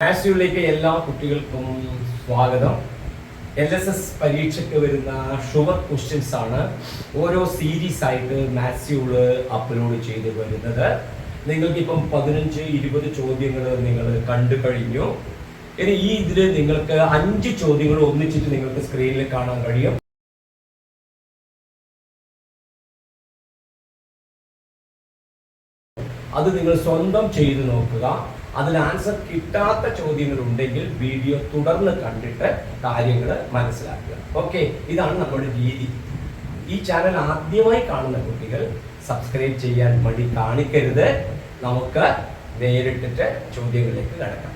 മാത്സ്യൂളിലേക്ക് എല്ലാ കുട്ടികൾക്കും സ്വാഗതം. എൽ എസ് എസ് പരീക്ഷയ്ക്ക് വരുന്ന ഷുവർ ക്വസ്റ്റ്യൻസ് ആണ് ഓരോ സീരീസ് ആയിട്ട് മാത്സ്യൂൾ അപ്ലോഡ് ചെയ്ത് വരുന്നത്. നിങ്ങൾക്ക് ഇപ്പം പതിനഞ്ച് ഇരുപത് ചോദ്യങ്ങൾ നിങ്ങൾ കണ്ടു കഴിഞ്ഞു. ഇനി ഈ ഇതിൽ നിങ്ങൾക്ക് അഞ്ച് ചോദ്യങ്ങൾ ഒന്നിച്ചിട്ട് നിങ്ങൾക്ക് സ്ക്രീനിൽ കാണാൻ കഴിയും. അത് നിങ്ങൾ സ്വന്തം ചെയ്തു നോക്കുക. അതിൽ ആൻസർ കിട്ടാത്ത ചോദ്യങ്ങൾ ഉണ്ടെങ്കിൽ വീഡിയോ തുടർന്ന് കണ്ടിട്ട് കാര്യങ്ങൾ മനസ്സിലാക്കുക. ഓക്കെ ഇതാണ് നമ്മുടെ രീതി. ഈ ചാനൽ ആദ്യമായി കാണുന്ന കുട്ടികൾ സബ്സ്ക്രൈബ് ചെയ്യാൻ മടി കാണിക്കരുത്. നമുക്ക് നേരിട്ടിട്ട് ചോദ്യങ്ങളിലേക്ക് കിടക്കാം.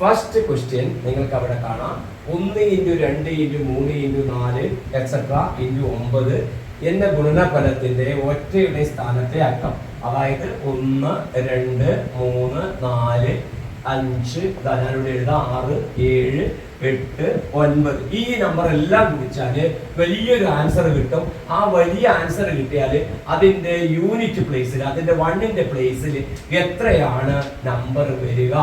ഫസ്റ്റ് ക്വസ്റ്റ്യൻ നിങ്ങൾക്ക് അവിടെ കാണാം. ഒന്ന് ഇന്റു രണ്ട് ഇന്റു മൂന്ന് ഇന്റു നാല് എക്സെട്ര ഇന്റു ഒമ്പത്. എന്ന ഗുണനഫലത്തിന്റെ ഒറ്റയുടെ സ്ഥാനത്തെ അക്കം അതായത് ഒന്ന് രണ്ട് മൂന്ന് നാല് അഞ്ച് ഞാനിവിടെ എഴുതാം. ആറ് ഏഴ് എട്ട് ഒൻപത്. ഈ നമ്പർ എല്ലാം ഗുണിച്ചാൽ വലിയൊരു ആൻസർ കിട്ടും. ആ വലിയ ആൻസർ കിട്ടിയാൽ അതിന്റെ യൂണിറ്റ് പ്ലേസിൽ അതിന്റെ വണ്ണിന്റെ പ്ലേസിൽ എത്രയാണ് നമ്പർ വരിക?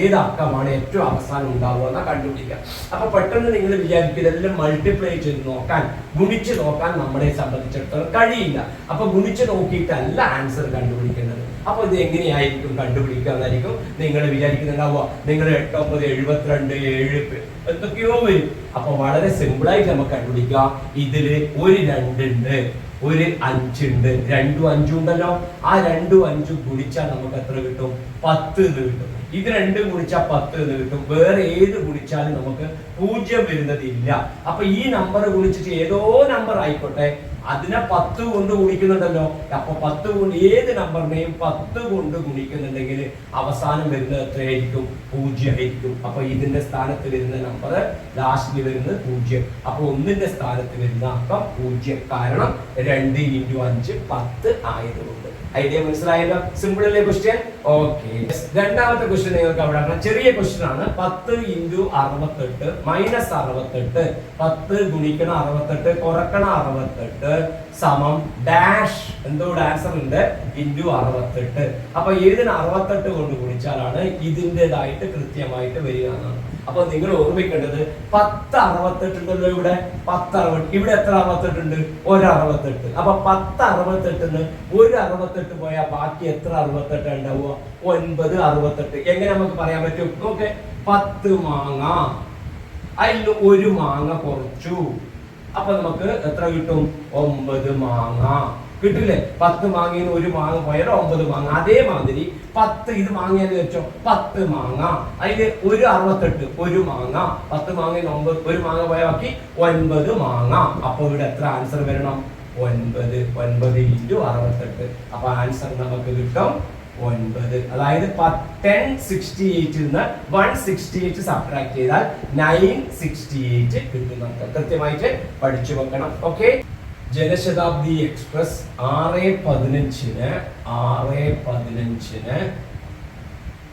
ഏത് അക്കമാണ് ഏറ്റവും അവസാനം ഉണ്ടാവുക എന്നാ കണ്ടുപിടിക്കുക. അപ്പൊ പെട്ടെന്ന് നിങ്ങൾ വിചാരിക്കും ഇതെല്ലാം മൾട്ടിപ്ലൈ ചെയ്ത് നോക്കാൻ ഗുണിച്ച് നോക്കാൻ നമ്മളെ സംബന്ധിച്ചിടത്തോളം കഴിയില്ല. അപ്പൊ ഗുണിച്ച് നോക്കിയിട്ടല്ല ആൻസർ കണ്ടുപിടിക്കേണ്ടത്. അപ്പൊ ഇത് എങ്ങനെയായിരിക്കും കണ്ടുപിടിക്കുക എന്നായിരിക്കും നിങ്ങൾ വിചാരിക്കുന്നുണ്ടാവുക. നിങ്ങൾ എട്ട് ഒമ്പത് എഴുപത്തിരണ്ട് ഏഴ് എന്തൊക്കെയോ വരും. അപ്പൊ വളരെ സിമ്പിൾ ആയിട്ട് നമുക്ക് കണ്ടുപിടിക്കാം. ഇതിൽ ഒരു രണ്ടുണ്ട് ഒരു അഞ്ചുണ്ട്. രണ്ടും അഞ്ചും ഉണ്ടല്ലോ. ആ രണ്ടും അഞ്ചും ഗുണിച്ചാൽ നമുക്ക് എത്ര കിട്ടും? പത്ത് എന്ന് കിട്ടും. ഇത് രണ്ടും ഗുണിച്ചാൽ പത്ത് എന്ന് കിട്ടും. വേറെ ഏത് ഗുണിച്ചാലും നമുക്ക് പൂജ്യം വരുന്നതില്ല. അപ്പൊ ഈ നമ്പർ ഗുണിച്ചിട്ട് ഏതോ നമ്പർ ആയിക്കോട്ടെ. അതിനെ പത്ത് കൊണ്ട് ഗുണിക്കുന്നുണ്ടല്ലോ. അപ്പൊ പത്ത് കൊണ്ട് ഏത് നമ്പറിനെയും പത്ത് കൊണ്ട് ഗുണിക്കുന്നുണ്ടെങ്കിൽ അവസാനം വരുന്നത് എത്രയായിരിക്കും? പൂജ്യമായിരിക്കും. അപ്പൊ ഇതിന്റെ സ്ഥാനത്ത് വരുന്ന നമ്പർ ലാസ്റ്റിൽ വരുന്നത് പൂജ്യം. അപ്പൊ ഒന്നിന്റെ സ്ഥാനത്ത് വരുന്ന അക്കം പൂജ്യം. കാരണം രണ്ട് ഇന്റു അഞ്ച് പത്ത് ആയതുകൊണ്ട്. ഐഡിയ മനസ്സിലായല്ലോ? സിമ്പിൾ അല്ലേ ക്വസ്റ്റ്യൻ ഓക്കെ രണ്ടാമത്തെ ക്വസ്റ്റ്യൻ നിങ്ങൾക്ക് അവിടെ കാണാം. ചെറിയ ക്വസ്റ്റ്യൻ ആണ്. പത്ത് ഇന്റു അറുപത്തെട്ട് മൈനസ് അറുപത്തെട്ട്. പത്ത് ഗുണിക്കണം അറുപത്തെട്ട് കുറക്കണം അറുപത്തെട്ട്. സമം ഡാഷ് എന്തോ ആൻസർ ഉണ്ട്. ഇന്റു അറുപത്തെട്ട്. അപ്പൊ ഏതിന് അറുപത്തെട്ട് കൊണ്ട് കുടിച്ചാലാണ് ഇതിന്റെതായിട്ട് കൃത്യമായിട്ട് വരിക എന്നാണ്. അപ്പൊ നിങ്ങൾ ഓർമ്മിക്കേണ്ടത് പത്ത് അറുപത്തെട്ട് ഉണ്ടല്ലോ ഇവിടെ. പത്ത് അറുപത് ഇവിടെ എത്ര അറുപത്തെട്ടുണ്ട് ഒരു അറുപത്തെട്ട്. അപ്പൊ പത്ത് അറുപത്തെട്ടിന് ഒരു അറുപത്തെട്ട് പോയാൽ ബാക്കി എത്ര അറുപത്തെട്ട് ഉണ്ടാവുക? ഒൻപത് അറുപത്തെട്ട്. എങ്ങനെ നമുക്ക് പറയാൻ പറ്റും? നോക്കെ. പത്ത് മാങ്ങ. അതിൽ ഒരു മാങ്ങ കുറച്ചു. അപ്പൊ നമുക്ക് എത്ര കിട്ടും? ഒമ്പത് മാങ്ങ. കിട്ടില്ലേ പത്ത് മാങ്ങയിൽ ഒരു മാങ്ങ പോയാൽ ഒമ്പത് മാങ്ങ. അതേമാതിരി പത്ത് ഇത് മാങ്ങിയെന്ന് വെച്ചോ പത്ത് മാങ്ങ. അതിൽ ഒരു അറുപത്തെട്ട് ഒരു മാങ്ങ. പത്ത് മാങ്ങയിൽ ഒമ്പത് ഒരു മാങ്ങ പോയ ബാക്കി ഒൻപത് മാങ്ങ. അപ്പൊ ഇവിടെ എത്ര ആൻസർ വരണം? ഒൻപത്. ഒൻപത് ഇന്റു അറുപത്തെട്ട്. അപ്പൊ ആൻസർ നമുക്ക് കിട്ടും ഒൻപത്. അതായത് ടെൻ സിക്സ്റ്റി എയ്റ്റിൽ നിന്ന് വൺ സിക്സ്റ്റി എയ്റ്റ് സബ്ട്രാക്ട് ചെയ്താൽ നയൻ സിക്സ്റ്റി എയ്റ്റ് കിട്ടും നമുക്ക്. കൃത്യമായിട്ട് പഠിച്ചു വെക്കണം. ഓക്കെ ജനശതാബ്ദി എക്സ്പ്രസ് ആറ് പതിനഞ്ചിന് ആറ് പതിനഞ്ചിന്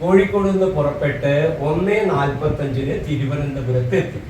കോഴിക്കോട് നിന്ന് പുറപ്പെട്ട് ഒന്ന് നാൽപ്പത്തി അഞ്ചിന് തിരുവനന്തപുരത്ത് എത്തി.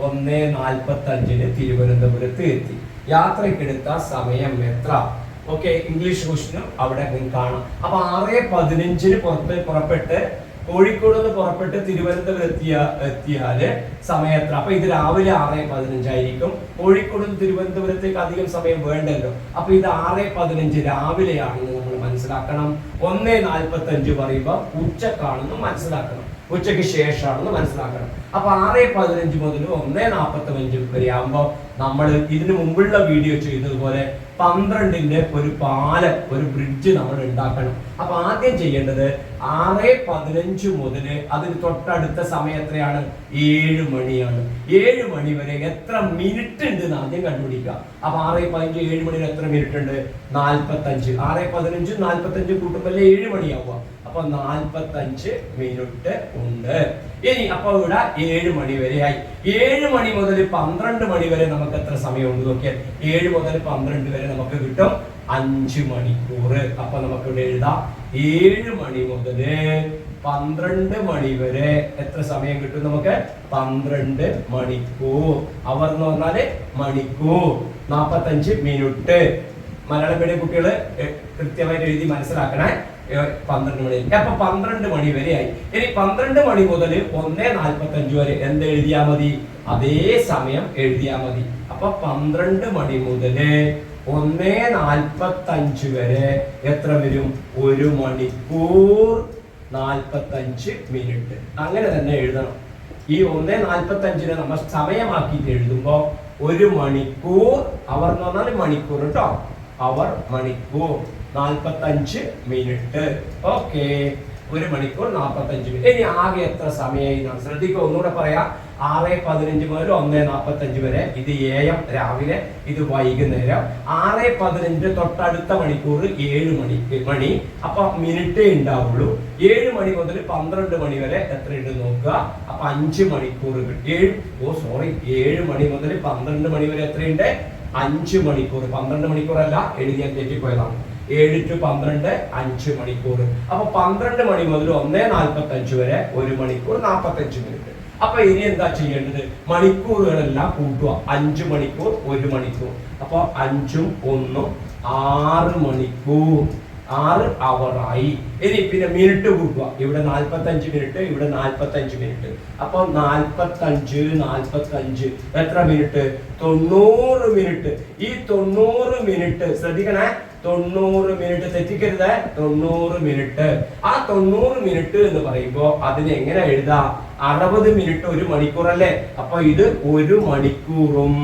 ഒന്ന് നാൽപ്പത്തി അഞ്ചിന് തിരുവനന്തപുരത്ത് എത്തി. യാത്രക്കെടുത്ത സമയം എത്ര? ഓക്കെ ഇംഗ്ലീഷ് ക്വസ്റ്റിനും അവിടെ കാണാം. അപ്പൊ ആറ് പതിനഞ്ചിന് പുറത്ത് പുറപ്പെട്ട് കോഴിക്കോട് നിന്ന് പുറപ്പെട്ട് തിരുവനന്തപുരം എത്തിയ എത്തിയാൽ സമയം എത്ര അപ്പൊ ഇത് രാവിലെ ആറ് പതിനഞ്ചായിരിക്കും. കോഴിക്കോട് നിന്ന് തിരുവനന്തപുരത്തേക്ക് അധികം സമയം വേണ്ടല്ലോ. അപ്പൊ ഇത് ആറ് പതിനഞ്ച് രാവിലെയാണെന്ന് നമ്മൾ മനസ്സിലാക്കണം. ഒന്നേ നാൽപ്പത്തി അഞ്ച് പറയുമ്പോൾ ഉച്ചക്കാണെന്ന് മനസ്സിലാക്കണം. ഉച്ചയ്ക്ക് ശേഷമാണെന്ന് മനസ്സിലാക്കണം. അപ്പൊ ആറ് പതിനഞ്ച് മുതൽ ഒന്നേ നാൽപ്പത്തി അഞ്ച് വരെ ആകുമ്പോൾ നമ്മൾ ഇതിനു മുമ്പുള്ള വീഡിയോ ചെയ്തതുപോലെ പന്ത്രണ്ടിന്റെ ഒരു പാലം ഒരു ബ്രിഡ്ജ് നമ്മൾ ഉണ്ടാക്കണം. അപ്പൊ ആദ്യം ചെയ്യേണ്ടത് ആറ് പതിനഞ്ച് മുതൽ അതിന് തൊട്ടടുത്ത സമയം എത്രയാണ്? ഏഴ് മണിയാണ്. ഏഴ് മണി വരെ എത്ര മിനിറ്റ് ഉണ്ട് എന്ന് ആദ്യം കണ്ടുപിടിക്കുക. അപ്പൊ ആറ് പതിനഞ്ച് ഏഴ് മണിയിൽ എത്ര മിനിറ്റ് ഉണ്ട്? നാൽപ്പത്തഞ്ച് ആറ് പതിനഞ്ച് നാൽപ്പത്തഞ്ച് കൂട്ടുമ്പോൾ ഏഴ് മണിയാവുക. അപ്പൊ നാൽപ്പത്തഞ്ച് മിനിറ്റ് ഉണ്ട്. ഇനി അപ്പൊ ഇവിടെ ഏഴ് മണി ആയി ഏഴ് മണി മുതൽ പന്ത്രണ്ട് മണി വരെ നമുക്ക് എത്ര സമയമുണ്ട് നോക്കിയാൽ ഏഴ് മുതൽ പന്ത്രണ്ട് വരെ നമുക്ക് കിട്ടും അഞ്ച് മണിക്കൂർ അപ്പൊ നമുക്ക് ഇവിടെ എഴുതാം. ഏഴ് മണി മുതൽ പന്ത്രണ്ട് മണി വരെ എത്ര സമയം കിട്ടും നമുക്ക്? പന്ത്രണ്ട് മണിക്കൂർ അവർ എന്ന് പറഞ്ഞാൽ മണിക്കൂർ നാപ്പത്തഞ്ച് മിനിറ്റ്. മലയാളം മീഡിയം കുട്ടികൾ കൃത്യമായിട്ട് എഴുതി മനസ്സിലാക്കണേ. പന്ത്രണ്ട് മണി. അപ്പൊ പന്ത്രണ്ട് മണി വരെ ആയി. ഇനി പന്ത്രണ്ട് മണി മുതൽ ഒന്നേ നാൽപ്പത്തി അഞ്ച് വരെ എന്ത് എഴുതിയാ മതി? അതേ സമയം എഴുതിയാ മതി. അപ്പൊ പന്ത്രണ്ട് മണി മുതൽ ഒന്നേ നാൽപ്പത്തി അഞ്ച് വരെ എത്ര വരും? ഒരു മണിക്കൂർ നാൽപ്പത്തി അഞ്ച് മിനിറ്റ്. അങ്ങനെ തന്നെ എഴുതണം. ഈ ഒന്നേ നാൽപ്പത്തി അഞ്ചിനെ നമ്മൾ സമയമാക്കിയിട്ട് എഴുതുമ്പോൾ ഒരു മണിക്കൂർ അവർ എന്ന് പറഞ്ഞാൽ മണിക്കൂർ കേട്ടോ അവർ മണിക്കൂർ നാൽപ്പത്തി അഞ്ച് മിനിറ്റ്. ഓക്കെ. ഒരു മണിക്കൂർ നാൽപ്പത്തഞ്ച് മിനിറ്റ്. ഇനി ആകെ എത്ര സമയമായി ശ്രദ്ധിക്കുക ഒന്നുകൂടെ പറയാം. ആറ് പതിനഞ്ച് മുതൽ ഒന്ന് നാൽപ്പത്തഞ്ച് വരെ. ഇത് എ എം രാവിലെ ഇത് വൈകുന്നേരം. ആറ് പതിനഞ്ച് തൊട്ടടുത്ത മണിക്കൂർ ഏഴ് മണിക്ക് മണി. അപ്പൊ മിനിറ്റേ ഉണ്ടാവുള്ളൂ. ഏഴ് മണി മുതൽ പന്ത്രണ്ട് മണി വരെ എത്രയുണ്ട് നോക്കുക. അപ്പൊ അഞ്ച് മണിക്കൂർ കിട്ടും. ഏഴ് ഓ സോറി ഏഴ് മണി മുതൽ പന്ത്രണ്ട് മണി വരെ എത്രയുണ്ട്? അഞ്ച് മണിക്കൂർ. പന്ത്രണ്ട് മണിക്കൂറല്ല എഴുതിയാൽ തെറ്റിപ്പോയതാണ്. ഏഴ് ടു പന്ത്രണ്ട് അഞ്ച് മണിക്കൂർ അപ്പൊ പന്ത്രണ്ട് മണി മുതൽ ഒന്നേ നാൽപ്പത്തി അഞ്ച് വരെ ഒരു മണിക്കൂർ നാൽപ്പത്തി അഞ്ച് മിനിറ്റ്. അപ്പൊ ഇനി എന്താ ചെയ്യേണ്ടത്? മണിക്കൂറുകളെല്ലാം കൂട്ടുക. അഞ്ച് മണിക്കൂർ ഒരു മണിക്കൂർ. അപ്പൊ അഞ്ചും ഒന്നും ആറ് മണിക്കൂർ. ആറ് അവറായി. ഇനി പിന്നെ മിനിറ്റ് കൂട്ടുക. ഇവിടെ നാൽപ്പത്തഞ്ച് മിനിറ്റ് ഇവിടെ നാൽപ്പത്തഞ്ച് മിനിറ്റ് അപ്പൊ നാൽപ്പത്തഞ്ച് നാൽപ്പത്തഞ്ച്. എത്ര മിനിറ്റ് തൊണ്ണൂറ് മിനിറ്റ് ഈ തൊണ്ണൂറ് മിനിറ്റ് ശ്രദ്ധിക്കണേ. തൊണ്ണൂറ് മിനിറ്റ് തെറ്റിക്കരുത്. തൊണ്ണൂറ് മിനിറ്റ് ആ തൊണ്ണൂറ് മിനിറ്റ് എന്ന് പറയുമ്പോൾ അതിന് എങ്ങനെ എഴുതാം? അറുപത് മിനിറ്റ് ഒരു മണിക്കൂർ അല്ലേ അപ്പൊ ഇത് ഒരു മണിക്കൂറും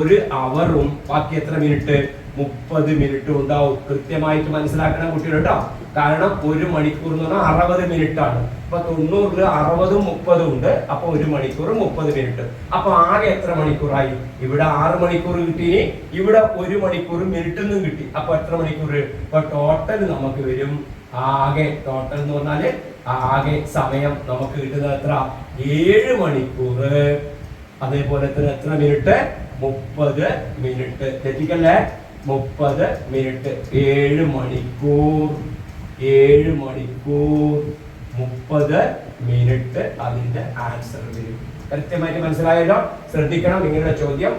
ഒരു അവറും ബാക്കി എത്ര മിനിറ്റ് മുപ്പത് മിനിറ്റ് ഉണ്ടാവും. കൃത്യമായിട്ട് മനസ്സിലാക്കണം കുട്ടികൾ കേട്ടോ. കാരണം ഒരു മണിക്കൂർ എന്ന് പറഞ്ഞാൽ അറുപത് മിനിറ്റ് ആണ് അപ്പൊ തൊണ്ണൂറിൽ അറുപതും മുപ്പതും ഉണ്ട്. അപ്പൊ ഒരു മണിക്കൂർ മുപ്പത് മിനിറ്റ്. അപ്പൊ ആകെ എത്ര മണിക്കൂറായി? ഇവിടെ ആറ് മണിക്കൂർ കിട്ടി. ഇവിടെ ഒരു മണിക്കൂർ മിനിറ്റ് നിന്നും കിട്ടി. അപ്പൊ എത്ര മണിക്കൂർ? ഇപ്പൊ ടോട്ടൽ നമുക്ക് വരും ആകെ ടോട്ടൽ എന്ന് പറഞ്ഞാൽ ആകെ സമയം നമുക്ക് കിട്ടുന്നത് എത്ര? ഏഴ് മണിക്കൂർ അതേപോലെ തന്നെ എത്ര മിനിറ്റ്? മുപ്പത് മിനിറ്റ്. തെറ്റിക്കല്ലേ? മുപ്പത് മിനിറ്റ്. ഏഴ് മണിക്കൂർ. ഏഴ് മണിക്കൂർ മുപ്പത് മിനിറ്റ് അതിന്റെ ആൻസർ വരും. കൃത്യമായിട്ട് മനസ്സിലായല്ലോ? ശ്രദ്ധിക്കണം നിങ്ങളുടെ ചോദ്യം.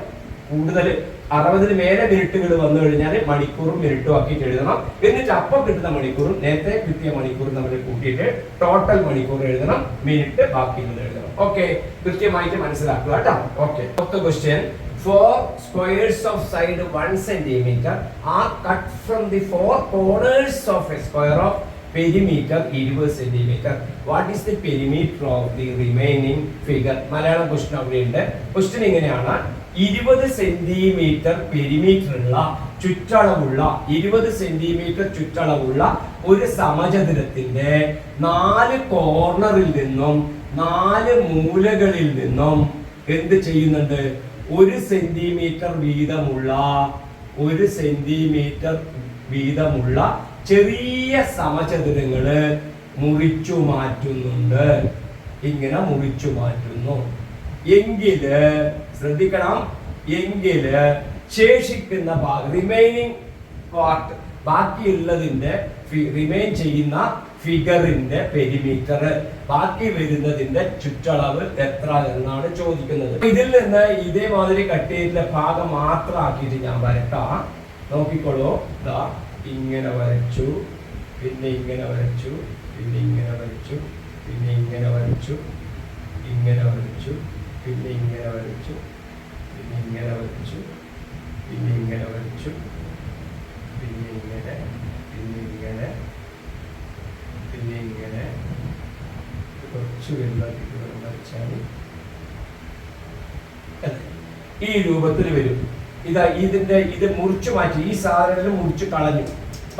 കൂടുതൽ അറുപതിന് മേലെ മിനിറ്റുകൾ വന്നു കഴിഞ്ഞാൽ മണിക്കൂറും മിനിറ്റും ആക്കിയിട്ട് എഴുതണം. എന്നിട്ട് അപ്പം കിട്ടുന്ന മണിക്കൂറും നേരത്തെ കിട്ടിയ മണിക്കൂറും നമ്മൾ കൂട്ടിയിട്ട് ടോട്ടൽ മണിക്കൂർ എഴുതണം. മിനിറ്റ് ബാക്കിയുള്ളത് എഴുതണം. ഓക്കെ കൃത്യമായിട്ട് മനസ്സിലാക്കുക കേട്ടോ. Okay question four squares of side 1 centimeter are cut from the four corners of a square of perimeter 20 centimeter. What is the perimeter of the remaining figure? Malayalam question അവിടെയുണ്ട് question ഇങ്ങനെയാണ് ഇരുപത് centimetre perimeter ഉള്ള ചുറ്റളവുള്ള ഇരുപത് centimetre ചുറ്റളവുള്ള ഒരു സമചതുരത്തിന്റെ നാല് കോർണറിൽ നിന്നും നാല് മൂലകളിൽ നിന്നും എന്ത് ചെയ്യുന്നുണ്ട് ഒരു സെന്റിമീറ്റർ വീതമുള്ള ഒരു സെന്റിമീറ്റർ വീതമുള്ള ചെറിയ സമചതുരങ്ങൾ മുറിച്ചു മാറ്റുന്നുണ്ട്. ഇങ്ങനെ മുറിച്ചു മാറ്റുന്നു. എങ്കിൽ ശ്രദ്ധിക്കണം എങ്കിൽ ശേഷിക്കുന്ന ഭാഗം റിമൈനിങ് പാർട്ട് ബാക്കിയുള്ളതിന്റെ റിമൈൻ ചെയ്യുന്ന ഫിഗറിന്റെ പെരിമീറ്റർ ബാക്കി വരുന്നതിന്റെ ചുറ്റളവ് എത്ര എന്നാണ് ചോദിക്കുന്നത്. ഇതിൽ നിന്ന് ഇതേമാതിരി കട്ട് ചെയ്തിട്ടുള്ള ഭാഗം മാത്രമാക്കിയിട്ട് ഞാൻ വരട്ടാ. നോക്കിക്കോളൂ. ദാ ഇങ്ങനെ വരച്ചു പിന്നെ ഇങ്ങനെ വരച്ചു പിന്നെ ഇങ്ങനെ വരച്ചു പിന്നെ ഇങ്ങനെ വരച്ചു ഇങ്ങനെ വരച്ചു പിന്നെ ഇങ്ങനെ വരച്ചു പിന്നെ ഇങ്ങനെ വരച്ചു പിന്നെ ഇങ്ങനെ വരച്ചു പിന്നെ ഇങ്ങനെ പിന്നെ ഇങ്ങനെ പിന്നെ ഇങ്ങനെ കുറച്ച് വലുതാക്കിയിട്ട് വേണം വരച്ചാൽ ഈ രൂപത്തിൽ വരും. ഇതാ ഇതിന്റെ ഇത് മുറിച്ചു മാറ്റി ഈ സാധനത്തിൽ മുറിച്ചു കളഞ്ഞു.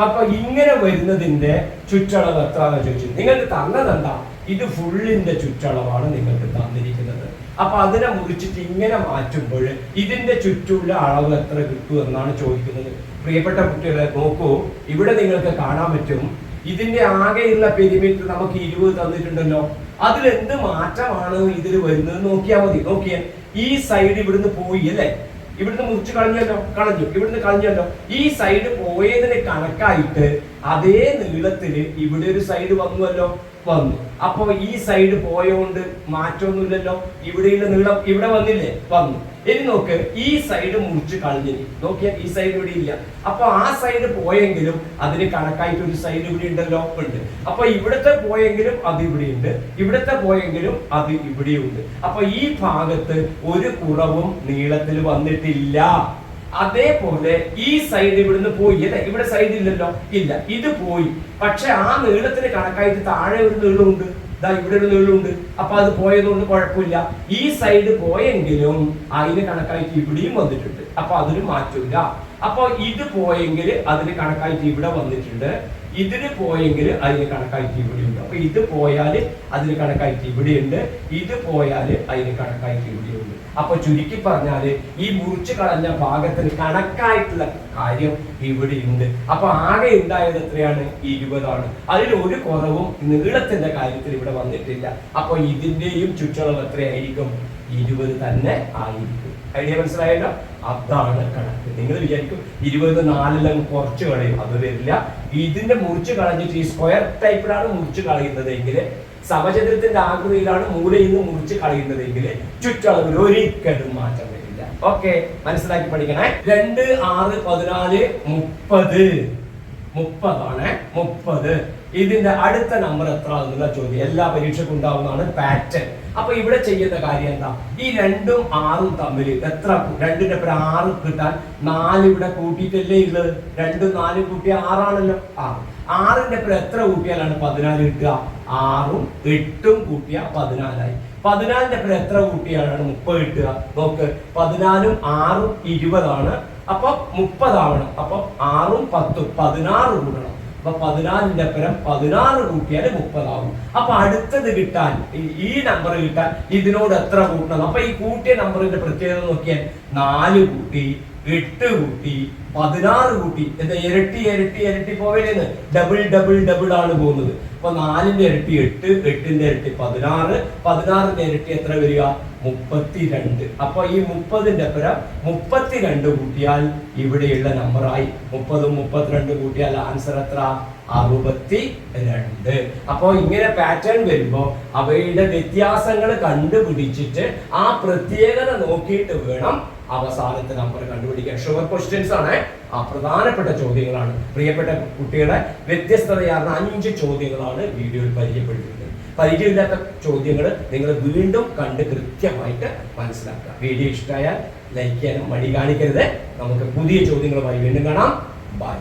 അപ്പൊ ഇങ്ങനെ വരുന്നതിന്റെ ചുറ്റളവ് എത്രാന്ന് ചോദിച്ചു നിങ്ങൾക്ക് തന്നതെന്താ? ഇത് ഫുള്ളിന്റെ ചുറ്റളവാണ് നിങ്ങൾക്ക് തന്നിരിക്കുന്നത്. അപ്പൊ അതിനെ മുറിച്ചിട്ട് ഇങ്ങനെ മാറ്റുമ്പോൾ ഇതിന്റെ ചുറ്റുമുള്ള അളവ് എത്ര കിട്ടും എന്നാണ് ചോദിക്കുന്നത്. പ്രിയപ്പെട്ട കുട്ടികളെ നോക്കൂ ഇവിടെ നിങ്ങൾക്ക് കാണാൻ പറ്റും ഇതിന്റെ ആകെയുള്ള പെരിമീറ്റർ നമുക്ക് ഇരുപത് തന്നിട്ടുണ്ടല്ലോ. അതിൽ എന്ത് മാറ്റമാണ് ഇതിൽ വരുന്നത് നോക്കിയാൽ മതി. നോക്കിയേ. ഈ സൈഡ് ഇവിടുന്ന് പോയി അല്ലേ? ഇവിടുന്ന് മുറിച്ച് കളഞ്ഞല്ലോ കളഞ്ഞു. ഇവിടുന്ന് കളഞ്ഞല്ലോ. ഈ സൈഡ് പോയതിന് കണക്കായിട്ട് അതേ നീളത്തിൽ ഇവിടെ ഒരു സൈഡ് വന്നുവല്ലോ. വന്നു. അപ്പൊ ഈ സൈഡ് പോയോണ്ട് മാറ്റമൊന്നുമില്ലല്ലോ ഇവിടെയുള്ള നീളം ഇവിടെ വന്നില്ലേ? വന്നു. ഇനി നോക്ക് ഈ സൈഡ് മുറിച്ച് കളഞ്ഞിനി നോക്കിയാൽ ഈ സൈഡ് ഇവിടെ ഇല്ല. അപ്പൊ ആ സൈഡ് പോയെങ്കിലും അതിന് കണക്കായിട്ട് ഒരു സൈഡ് ഇവിടെ ഉണ്ടല്ലോ ഉണ്ട്. അപ്പൊ ഇവിടുത്തെ പോയെങ്കിലും അത് ഇവിടെ ഉണ്ട്. ഇവിടുത്തെ പോയെങ്കിലും അത് ഇവിടെയുണ്ട് അപ്പൊ ഈ ഭാഗത്ത് ഒരു കുറവും നീളത്തിൽ വന്നിട്ടില്ല. അതേപോലെ ഈ സൈഡ് ഇവിടുന്ന് പോയി. അല്ലെ? ഇവിടെ സൈഡ് ഇല്ലല്ലോ? ഇല്ല. ഇത് പോയി. പക്ഷെ ആ നീളത്തിന് കണക്കായിട്ട് താഴെ ഒരു നീളമുണ്ട്. ഇതാ ഇവിടെ ഒരു നീളമുണ്ട് അപ്പൊ അത് പോയതുകൊണ്ട് കുഴപ്പമില്ല. ഈ സൈഡ് പോയെങ്കിലും അതിന് കണക്കായിട്ട് ഇവിടെയും വന്നിട്ടുണ്ട്. അപ്പൊ അതിന് മാറ്റമില്ല അപ്പൊ ഇത് പോയെങ്കിൽ അതിന് കണക്കായിട്ട് ഇവിടെ വന്നിട്ടുണ്ട്. ഇതിന് പോയെങ്കിൽ അതിന് കണക്കായിട്ട് ഇവിടെയുണ്ട്. അപ്പൊ ഇത് പോയാൽ അതിന് കണക്കായിട്ട് ഇവിടെയുണ്ട്. ഇത് പോയാൽ അതിന് കണക്കായിട്ട് ഇവിടെയുണ്ട്. അപ്പൊ ചുരുക്കി പറഞ്ഞാൽ ഈ മുറിച്ച് കളഞ്ഞ ഭാഗത്തിന് കണക്കായിട്ടുള്ള കാര്യം ഇവിടെ ഉണ്ട് അപ്പൊ ആകെ ഉണ്ടായത് എത്രയാണ്? ഇരുപതാണ്. അതിൽ ഒരു കുറവും നീളത്തിന്റെ കാര്യത്തിൽ ഇവിടെ വന്നിട്ടില്ല. അപ്പൊ ഇതിന്റെയും ചുറ്റളവ് എത്രയായിരിക്കും? ഇരുപത് തന്നെ ആയിരിക്കും. ഐഡിയ മനസ്സിലായല്ലോ? അതാണ് കണക്ക്. നിങ്ങൾ വിചാരിക്കും ഇരുപത് നാലിലും കുറച്ച് കളയും. അത് വരില്ല. ഇതിന്റെ മുറിച്ച് കളഞ്ഞിട്ട് ഈ സ്ക്വയർ ടൈപ്പിലാണ് മുറിച്ച് കളയുന്നത് എങ്കിൽ സമചതുരത്തിന്റെ ആകൃതിയിലാണ് മൂലയിൽ നിന്ന് മുറിച്ച് കളയുന്നതെങ്കിൽ ചുറ്റളവിൽ ഒരിക്കലും മാറ്റം ഓക്കെ മനസ്സിലാക്കി പഠിക്കണേ. രണ്ട് ആറ് പതിനാല് മുപ്പത്. മുപ്പതാണ് മുപ്പത്. ഇതിന്റെ അടുത്ത നമ്പർ എത്ര എന്നുള്ള ചോദ്യം എല്ലാ പരീക്ഷയ്ക്കും ഉണ്ടാവുന്നതാണ് പാറ്റേൺ അപ്പൊ ഇവിടെ ചെയ്യുന്ന കാര്യം എന്താ? ഈ രണ്ടും ആറും തമ്മിൽ എത്ര രണ്ടിന്റെ പേര് ആറ് കിട്ടാൻ നാല് ഇവിടെ കൂട്ടിയിട്ടല്ലേ ഉള്ളത് രണ്ടും നാലും കൂട്ടിയ ആറാണല്ലോ. ആറ് ആറിന്റെ പേര് എത്ര കൂട്ടിയാലാണ് പതിനാല് കിട്ടുക? ആറും എട്ടും കൂട്ടിയ പതിനാലായി. പതിനാലിന്റെ പേര് എത്ര കൂട്ടിയാണ്? മുപ്പത് കിട്ടുക. നോക്ക് പതിനാലും ആറും ഇരുപതാണ്. അപ്പൊ മുപ്പതാവണം. അപ്പൊ ആറും പത്തും പതിനാറ് കൂടണം. അപ്പൊ പതിനാലിന്റെ അപ്പുറം പതിനാറ് കൂട്ടിയാൽ മുപ്പതാവും. അപ്പൊ അടുത്തത് കിട്ടാൻ ഈ നമ്പർ കിട്ടാൻ ഇതിനോട് എത്ര കൂട്ടണം? അപ്പൊ ഈ കൂട്ടിയ നമ്പറിന്റെ പ്രത്യേകത നോക്കിയാൽ നാല് കൂട്ടി എട്ട് കൂട്ടി പതിനാറ് കൂട്ടി എന്താ ഇരട്ടി ഇരട്ടി ഇരട്ടി പോവേന്ന് ഡബിൾ ഡബിൾ ഡബിൾ ആണ് പോകുന്നത്. അപ്പൊ നാലിന്റെ ഇരട്ടി എട്ട് എട്ടിന്റെ ഇരട്ടി പതിനാറ് പതിനാറിന്റെ ഇരട്ടി എത്ര വരിക? മുപ്പത്തിരണ്ട്. അപ്പൊ ഈ മുപ്പതിന്റെ പുരം മുപ്പത്തിരണ്ട് കൂട്ടിയാൽ ഇവിടെയുള്ള നമ്പറായി മുപ്പതും മുപ്പത്തിരണ്ട് കൂട്ടിയാൽ ആൻസർ എത്ര? അറുപത്തി രണ്ട് അപ്പോ ഇങ്ങനെ പാറ്റേൺ വരുമ്പോ അവയുടെ വ്യത്യാസങ്ങൾ കണ്ടുപിടിച്ചിട്ട് ആ പ്രത്യേകത നോക്കിയിട്ട് വേണം അവസാനത്തെ നമ്പർ കണ്ടുപിടിക്കാൻ. ഷുവർ ക്വസ്റ്റ്യൻസ് ആണ്. ആ പ്രധാനപ്പെട്ട ചോദ്യങ്ങളാണ്. പ്രിയപ്പെട്ട കുട്ടികളെ വ്യത്യസ്തതയാർന്ന അഞ്ച് ചോദ്യങ്ങളാണ് വീഡിയോയിൽ പരിചയപ്പെടുത്തുന്നത് പരിചയമില്ലാത്ത ചോദ്യങ്ങൾ നിങ്ങൾ വീണ്ടും കണ്ട് കൃത്യമായിട്ട് മനസ്സിലാക്കുക. വീഡിയോ ഇഷ്ടമായാൽ ലൈക്ക് ചെയ്യാനും മടി കാണിക്കരുത്. നമുക്ക് പുതിയ ചോദ്യങ്ങളുമായി വീണ്ടും കാണാം. ബൈ